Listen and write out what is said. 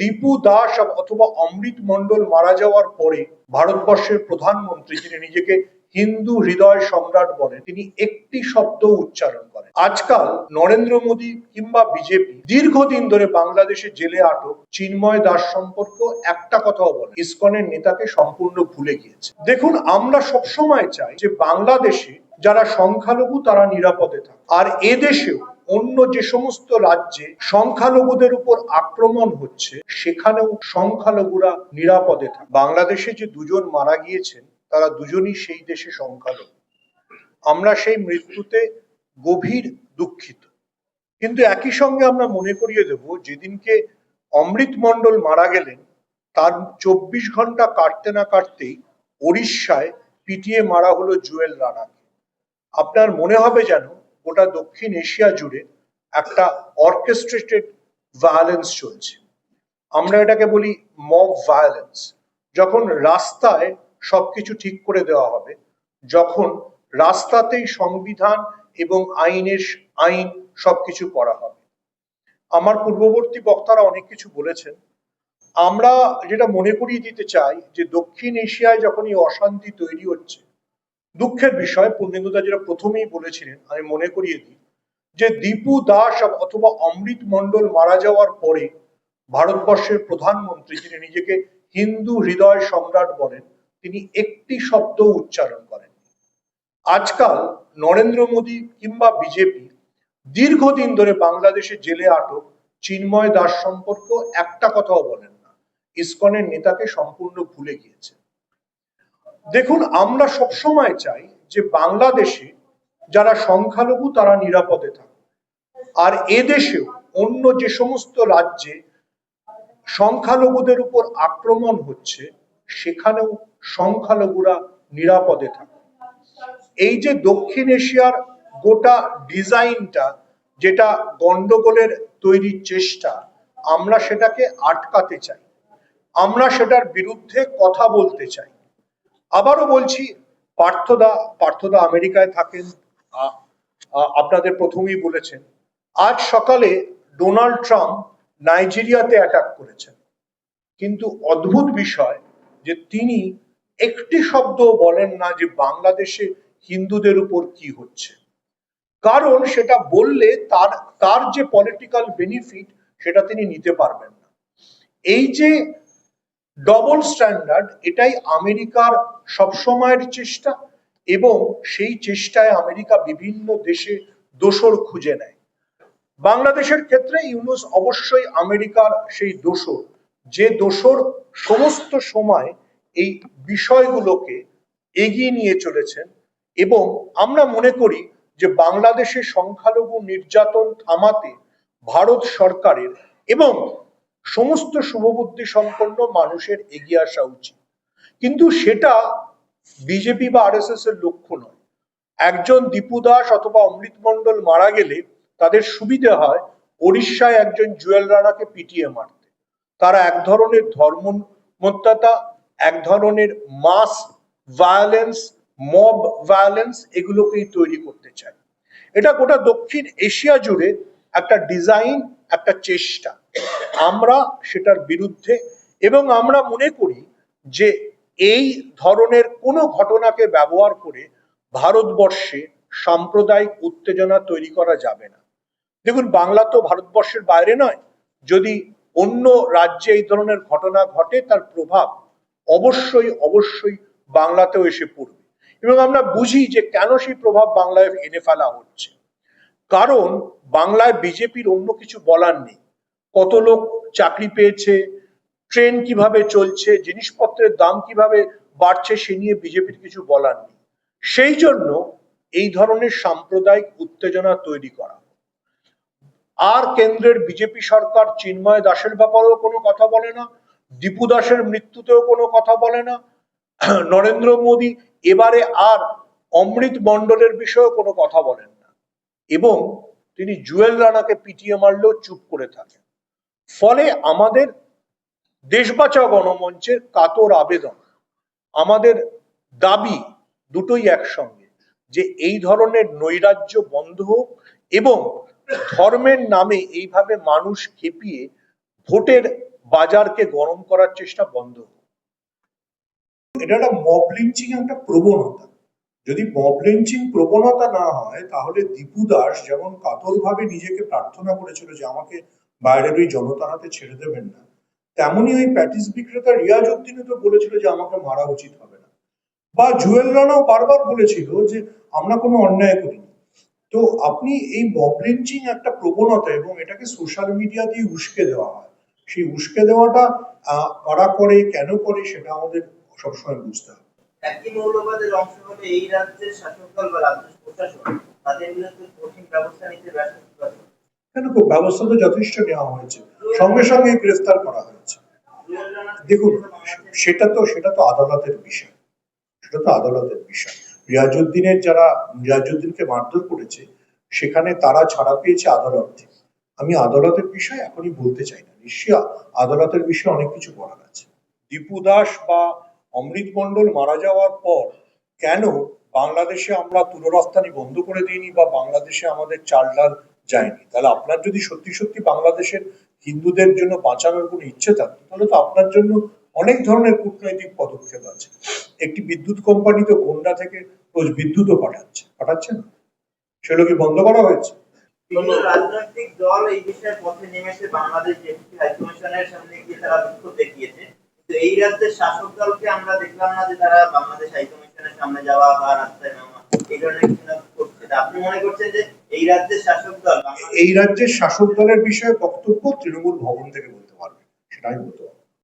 দীপু দাস অথবা অমৃত মণ্ডল মারা যাওয়ার পরে ভারতবর্ষের প্রধানমন্ত্রী, যিনি নিজেকে হিন্দু হৃদয় সম্রাট বলেন, তিনি একটি শব্দ উচ্চারণ করেন। আজকাল নরেন্দ্র মোদী কিংবা বিজেপি দীর্ঘদিন ধরে বাংলাদেশে জেলে আটক, চিন্ময় দাস সম্পর্ক একটা কথাও বলে ইসকনের নেতাকে সম্পূর্ণ ভুলে গিয়েছে। দেখুন, আমরা সবসময় চাই যে বাংলাদেশে যারা সংখ্যালঘু, তারা নিরাপদে থাকে আর এদেশেও অন্য যে সমস্ত রাজ্যে সংখ্যালঘুদের উপর আক্রমণ হচ্ছে, সেখানেও সংখ্যালঘুরা নিরাপদে থাকে বাংলাদেশে যে দুজন মারা গিয়েছেন, তারা দুজনই সেই দেশে সংখ্যালঘু। আমরা সেই মৃত্যুতে গভীর দুঃখিত। কিন্তু একই সঙ্গে আমরা মনে করিয়ে দেব, যেদিনকে অমৃত মণ্ডল মারা গেলেন, তার চব্বিশ ঘণ্টা কাটতে না কাটতেই ওড়িশায় পিটিয়ে মারা হলো জুয়েল রানাকে। আপনার মনে হবে যেন গোটা দক্ষিণ এশিয়া জুড়ে একটা অর্কেস্ট্রেটেড ভায়োলেন্স চলছে। আমরা এটাকে বলি মব ভায়োলেন্স যখন রাস্তায় সবকিছু ঠিক করে দেওয়া হবে, যখন রাস্তাতেই সংবিধান এবং আইনের আইন সবকিছু করা হবে। আমার পূর্ববর্তী বক্তারা অনেক কিছু বলেছেন। আমরা যেটা মনে করিয়ে দিতে চাই যে দক্ষিণ এশিয়ায় যখন এই অশান্তি তৈরি হচ্ছে দুঃখের বিষয় পূর্ণেন্দুদা যেটা প্রথমেই বলেছিলেন, আমি মনে করিয়ে দিই, যে দীপু দাস অথবা অমৃত মণ্ডল মারা যাওয়ার পরে ভারতবর্ষের প্রধানমন্ত্রী, যিনি নিজেকে হিন্দু হৃদয় সম্রাট বলেন, তিনি একটি শব্দ উচ্চারণ করেন। আজকাল নরেন্দ্র মোদী কিংবা বিজেপি দীর্ঘদিন ধরে বাংলাদেশে জেলে আটক, চিন্ময় দাস সম্পর্ক একটা কথাও বলেন না। ইসকনের নেতাকে সম্পূর্ণ ভুলে গিয়েছে দেখুন, আমরা সবসময় চাই যে বাংলাদেশে যারা সংখ্যালঘু, তারা নিরাপদে থাকে আর এদেশেও অন্য যে সমস্ত রাজ্যে সংখ্যালঘুদের উপর আক্রমণ হচ্ছে, সেখানেও সংখ্যালঘুরা নিরাপদে থাকে এই যে দক্ষিণ এশিয়ার গোটা ডিজাইনটা, যেটা গন্ডগোলের তৈরির চেষ্টা, আমরা সেটাকে আটকাতে চাই। আমরা সেটার বিরুদ্ধে কথা বলতে চাই। আবারও বলছি, পার্থদা পার্থদা আমেরিকায় থাকেন। আপনাদের প্রথমেই বলেছেন, আজ সকালে ডোনাল্ড ট্রাম্প নাইজেরিয়াতে অ্যাটাক করেছেন। কিন্তু অদ্ভুত বিষয় যে তিনি একটি শব্দ বলেন না যে বাংলাদেশে হিন্দুদের উপর কি হচ্ছে। কারণ সেটা বললে তার তার যে পলিটিক্যাল বেনিফিট সেটা তিনি নিতে পারবেন না। এই যে ডবল স্ট্যান্ডার্ড এটাই আমেরিকার সবসময়ের চেষ্টা এবং সেই চেষ্টায় আমেরিকা বিভিন্ন দেশে দোসর খুঁজে নেয়। বাংলাদেশের ক্ষেত্রে ইউনুস অবশ্যই আমেরিকার সেই দোসর যে দোসর সমস্ত সময় এই বিষয়গুলোকে এগিয়ে নিয়ে চলেছেন এবং আমরা মনে করি যে বাংলাদেশে সংখ্যালঘু নির্যাতন থামাতে ভারত সরকারের এবং সমস্ত শুভবুদ্ধি সম্পন্ন মানুষের এগিয়ে আসা উচিত। কিন্তু সেটা বিজেপি বা আরএসএস এর লক্ষ্য নয়। একজন দীপু দাস অথবা অমৃত মণ্ডল মারা গেলে তাদের সুবিধে হয় ওড়িশায় একজন জুয়েল রানাকে পিটিয়ে মারতে। তারা এক ধরনের ধর্মমত্ততা, এক ধরনের মাস ভায়োলেন্স, মব ভায়োলেন্স এগুলোকেই তৈরি করতে চায়। এটা গোটা দক্ষিণ এশিয়া জুড়ে একটা ডিজাইন, একটা চেষ্টা। আমরা সেটার বিরুদ্ধে এবং আমরা মনে করি যে এই ধরনের কোনো ঘটনাকে ব্যবহার করে ভারতবর্ষে সাম্প্রদায়িক উত্তেজনা তৈরি করা যাবে না। দেখুন, বাংলা তো ভারতবর্ষের বাইরে নয়। যদি অন্য রাজ্যে এই ধরনের ঘটনা ঘটে, তার প্রভাব অবশ্যই অবশ্যই বাংলাতেও এসে পড়বে। এবং আমরা বুঝি যে কেন সেই প্রভাব বাংলায় এনে ফেলা হচ্ছে। কারণ, বাংলায় বিজেপির অন্য কিছু বলার নেই। কত লোক চাকরি পেয়েছে, ট্রেন কীভাবে চলছে, জিনিসপত্রের দাম কীভাবে বাড়ছে সে নিয়ে বিজেপির কিছু বলার নেই। সেই জন্য এই ধরনের সাম্প্রদায়িক উত্তেজনা তৈরি করা আর কেন্দ্রের বিজেপি সরকার চিন্ময় দাসের ব্যাপারেও কোনো কথা বলে না, দীপু দাসের মৃত্যুতেও কোনো কথা বলে না, নরেন্দ্র মোদী এবারে আর অমৃত মণ্ডলের বিষয়েও কোনো কথা বলেন না। এবং তিনি জুয়েল রানাকে পিটিয়ে মারলেও চুপ করে থাকেন। ফলে আমাদের দেশ বাঁচাও গণমঞ্চের কাতর আবেদন আমাদের দাবি দুটোই একসঙ্গে যে এই ধরনের নৈরাজ্য বন্ধ হোক এবং ধর্মের নামে এইভাবে মানুষ খেপিয়ে ভোটের বাজারকে গরম করার চেষ্টা বন্ধ হোক। এটা একটা মব লিঞ্চিং একটা প্রবণতা যদি মব লিঞ্চিং প্রবণতা না হয়, তাহলে দীপু দাস যেমন কাতরভাবে নিজেকে প্রার্থনা করেছিল যে আমাকে বাইরের ওই জনতার হাতে ছেড়ে দেবেন না। তেমনই ওই প্যাটিস বিক্রেতা রিয়াজ উদ্দিনও তো বলেছিল যে আমাকে মারা উচিত হবে না। বা জুয়েল রানাও বারবার বলেছিল যে আমরা কোনো অন্যায় করিনি। তো আপনি এই মব লিঞ্চিং একটা প্রবণতা এবং এটাকে সোশ্যাল মিডিয়া দিয়ে উস্কে দেওয়া হয়। সেই উস্কে দেওয়াটা কারা করে, কেন করে, সেটা আমাদের সবসময় বুঝতে হবে। একই মৌলবাদের অংশ এই রাজ্যের শাসক দল বা রাজ্য প্রশাসন। তাদের বিরুদ্ধে কঠিন ব্যবস্থা নিতে ব্যস্ত। কেন ব্যবস্থা তো যথেষ্ট নেওয়া হয়েছে। সঙ্গে সঙ্গে গ্রেফতার করা হয়েছে। দেখুন, সেটা তো সেটা তো আদালতের বিষয়। সেটা তো আদালতের বিষয়। রিয়াজউদ্দিনের যারা, রিয়াজউদ্দিনকে মারধর করেছে, সেখানে তারা ছাড়া পেয়েছে আদালত। থেকে আমি আদালতের বিষয় এখনই বলতে চাই না। নিশ্চয়ই আদালতের বিষয়ে অনেক কিছু বলার আছে। দীপু দাস বা অমৃত মণ্ডল মারা যাওয়ার পর কেন বাংলাদেশে আমরা তুলো রফতানি বন্ধ করে দিইনি বা বাংলাদেশে আমাদের চাল ডাল যায়নি। তাহলে আপনার যদি সত্যি সত্যি বাংলাদেশের হিন্দুদের জন্য বাঁচানোর কোনো ইচ্ছে থাকতো, তাহলে তো আপনার জন্য অনেক ধরনের কূটনৈতিক পদক্ষেপ আছে। একটি বিদ্যুৎ কোম্পানি তো গোন্ডা থেকে রোজ বিদ্যুৎও পাঠাচ্ছে। পাঠাচ্ছে না? সেগুলো কি বন্ধ করা হয়েছে? রাজনৈতিক দল এই বিষয়ে পথে নেমেছে বাংলাদেশ ডেপুটি হাইকমিশনের সামনে গিয়ে তারা বিক্ষোভ দেখিয়েছে। কিন্তু এই রাজ্যের শাসক দলকে আমরা দেখলাম না যে তারা বাংলাদেশ হাইকমিশনের সামনে যাওয়া বা রাস্তায় নামা, এই ধরনের কিছু না করছে তা আপনি মনে করছেন যে এই রাজ্যের শাসক দল বাংলাদেশ এই রাজ্যের শাসক দলের বিষয়ে বক্তব্য তৃণমূল ভবন থেকে বলতে